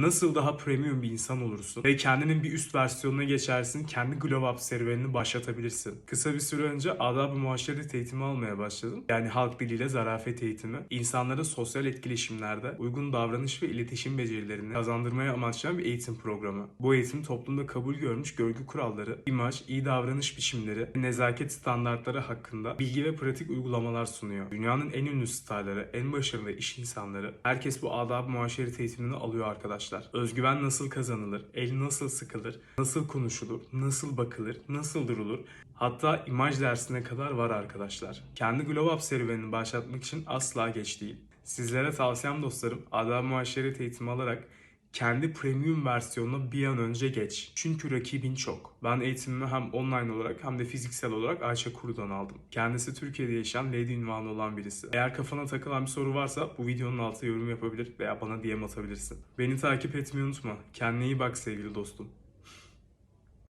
Nasıl daha premium bir insan olursun ve kendinin bir üst versiyonuna geçersin, kendi glow up serüvenini başlatabilirsin. Kısa bir süre önce adab-ı muaşeret eğitimi almaya başladım. Yani halk diliyle zarafet eğitimi. İnsanlara sosyal etkileşimlerde uygun davranış ve iletişim becerilerini kazandırmaya amaçlayan bir eğitim programı. Bu eğitim toplumda kabul görmüş görgü kuralları, imaj, iyi davranış biçimleri, nezaket standartları hakkında bilgi ve pratik uygulamalar sunuyor. Dünyanın en ünlü starları, en başarılı iş insanları, herkes bu adab-ı eğitimini alıyor arkadaşlar. Özgüven nasıl kazanılır, el nasıl sıkılır, nasıl konuşulur, nasıl bakılır, nasıl durulur, Hatta imaj dersine kadar var arkadaşlar. Kendi Glow Up serüvenini başlatmak için asla geç değil. Sizlere tavsiyem dostlarım, adab muaşeret eğitimi alarak kendi premium versiyonuna bir an önce geç. Çünkü rakibin çok. Ben eğitimimi hem online olarak hem de fiziksel olarak Ayça Kuru'dan aldım. Kendisi Türkiye'de yaşayan Lady ünvanı olan birisi. Eğer kafana takılan bir soru varsa bu videonun altına yorum yapabilir veya bana DM atabilirsin. Beni takip etmeyi unutma. Kendine iyi bak sevgili dostum.